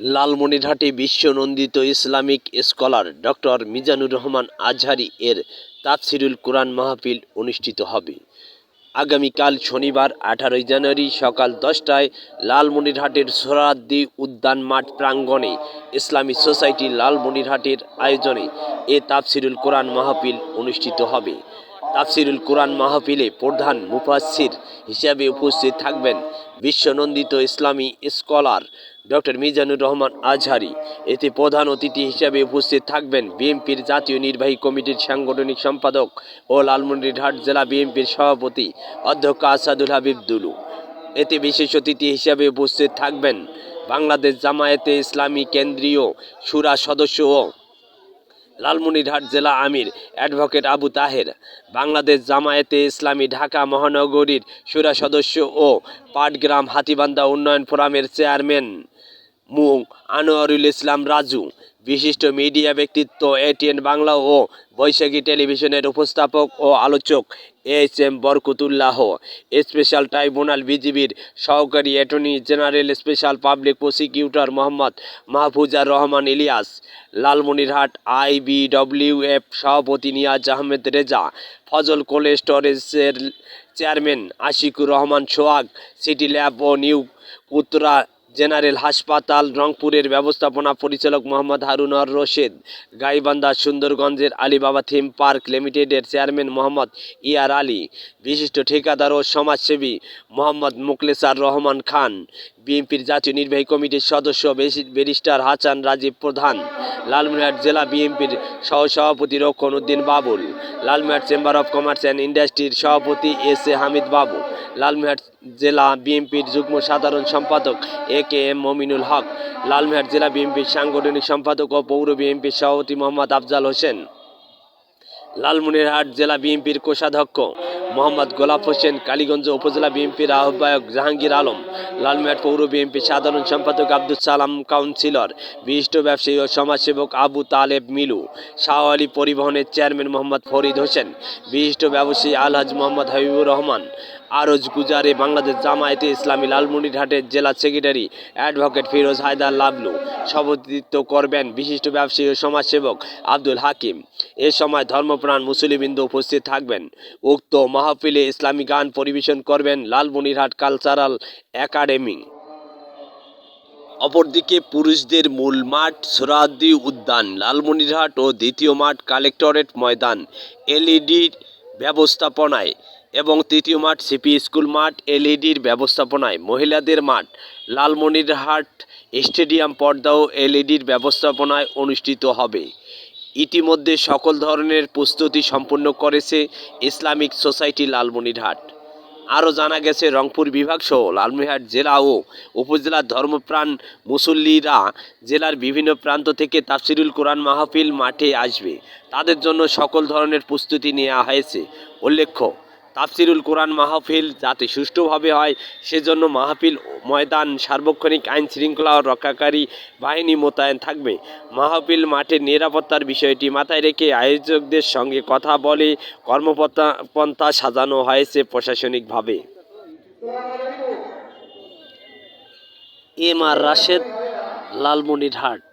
লালমনিরহাটে বিশ্বনন্দিত Islamic scholar doctor Mizanur Rahman Azhari এর তাফসিরুল কোরআন মাহফিল অনুষ্ঠিত হবে। আগামীকাল শনিবার, আঠারোই জানুয়ারি সকাল দশটায় লালমনিরহাটের সোহরাদ্দি উদ্যান মাঠ প্রাঙ্গণে ইসলামী সোসাইটি লালমনিরহাটের আয়োজনে এ তাফসিরুল কোরআন মাহফিল অনুষ্ঠিত হবে। তাফসিরুল কোরআন মাহফিলে প্রধান মুফাসসির হিসাবে উপস্থিত থাকবেন বিশ্বনন্দিত ইসলামী স্কলার ডক্টর মিজানুর রহমান আজহারি। এতে প্রধান অতিথি হিসাবে উপস্থিত থাকবেন বিএনপির জাতীয় নির্বাহী কমিটির সাংগঠনিক সম্পাদক ও লালমনিরহাট জেলা বিএনপির সভাপতি অধ্যক্ষ আসাদুল হাবিব দুলু। এতে বিশেষ অতিথি হিসাবে উপস্থিত থাকবেন বাংলাদেশ জামায়াতে ইসলামী কেন্দ্রীয় সুরা সদস্য ও লালমনিরহাট জেলা আমির অ্যাডভোকেট আবু তাহের, বাংলাদেশ জামায়াতে ইসলামী ঢাকা মহানগরীর সুরা সদস্য ও পাটগ্রাম হাতিবান্ধা উন্নয়ন ফোরামের চেয়ারম্যান। মু, আনোয়ারুল ইসলাম রাজু, বিশিষ্ট মিডিয়া ব্যক্তিত্ব, এটিএন বাংলা ও বৈশাখী টেলিভিশনের উপস্থাপক ও আলোচক H M Barkatullah. Special tribunal বিজিবির সহকারী attorney general, special public prosecutor Mohammad Mahfuzar Rahman Ilias, Lalmonirhat IBWF সভাপতি নিয়াজ আহমেদ রেজা, ফজল কোল্ড স্টোরেজের chairman Ashikur Rahman Sohag, city lab ও নিউ উত্তরা জেনারেল হাসপাতাল, রংপুরের ব্যবস্থাপনা পরিচালক মোহাম্মদ হারুনর রশেদ, গাইবান্ধা সুন্দরগঞ্জের আলিবাবা থিম পার্ক লিমিটেডের চেয়ারম্যান মোহাম্মদ ইয়ার আলী, বিশিষ্ট ঠিকাদার ও সমাজসেবী মোহাম্মদ মুকলেসার রহমান খান বিএনপির জাতীয় নির্বাহী কমিটির সদস্য ব্যারিস্টার হাসান রাজীব প্রধান। লালমনিরহাট জেলা বিএনপির সহসভাপতি Rokhon Uddin Babul. Lalmonirhat chamber of commerce and ইন্ডাস্ট্রির সভাপতি এস এ হামিদ বাবু। লালমনিরহাট জেলা বিএনপির যুগ্ম সাধারণ সম্পাদক A K M Mominul Haque. Lalmonirhat জেলা বিএনপির সাংগঠনিক সম্পাদক ও পৌর বিএনপির সভাপতি মোহাম্মদ আফজাল হোসেন। লালমনিরহাট জেলা বিএনপির কোষাধ্যক্ষ মোহাম্মদ গোলাপ হোসেন, কালীগঞ্জ উপজেলা বিএনপির আহ্বায়ক জাহাঙ্গীর আলম, লালমিয়াট পৌর বিএনপি সাধারণ সম্পাদক আব্দুল সালাম, কাউন্সিলর, বিশিষ্ট ব্যবসায়ী ও সমাজসেবক আবু তালেব মিলু, শাহ আলী পরিবহনের চেয়ারম্যান মোহাম্মদ ফরিদ হোসেন, বিশিষ্ট ব্যবসায়ী আলহাজ মোহাম্মদ হাবিবুর রহমান, আরজ গুজারে বাংলাদেশ জামায়াতে ইসলামী লালমনিরহাটের জেলা সেক্রেটারি অ্যাডভোকেট ফিরোজ হায়দার লাবলু, সভাপতিত্ব করবেন বিশিষ্ট ব্যবসায়ী ও সমাজসেবক আব্দুল হাকিম। এ সময় ধর্মপ্রাণ মুসলিমবৃন্দ উপস্থিত থাকবেন। উক্ত মাহফিলে ইসলামী গান পরিবেশন করবেন লালমনিরহাট কালচারাল একাডেমি। অপরদিকে পুরুষদের মূল মাঠ সোহরাওয়ার্দী উদ্যান, লালমনিরহাট ও দ্বিতীয় মাঠ কালেক্টরেট ময়দান এলইডির ব্যবস্থাপনায় এবং তৃতীয় মাঠ সিপি স্কুল মাঠ এলইডির ব্যবস্থাপনায় মহিলাদের মাঠ, লালমনিরহাট স্টেডিয়াম পর্দাও এলইডির ব্যবস্থাপনায় অনুষ্ঠিত হবে। ইতিমধ্যে সকল ধরনের প্রস্তুতি সম্পন্ন করেছে ইসলামিক সোসাইটি লালমনিরহাট। আরও জানা গেছে, রংপুর বিভাগ সহ লালমনিরহাট জেলা ও উপজেলার ধর্মপ্রাণ মুসল্লিরা জেলার বিভিন্ন প্রান্ত থেকে তাফসিরুল কোরআন মাহফিল মাঠে আসবে। তাদের জন্য সকল ধরনের প্রস্তুতি নেওয়া হয়েছে। উল্লেখ্য তাফসিরুল কোরআন মাহফিল যাতে সুষ্ঠুভাবে হয়, সেজন্য মাহফিল ময়দান, সার্বক্ষণিক আইন শৃঙ্খলা ও রক্ষাকারী বাহিনী মোতায়েন থাকবে। মাহফিল মাঠের নিরাপত্তার বিষয়টি মাথায় রেখে আয়োজকদের সঙ্গে কথা বলে কর্মপন্থা পন্থা সাজানো হয়েছে প্রশাসনিকভাবে। M R Rashed, Lalmonirhat.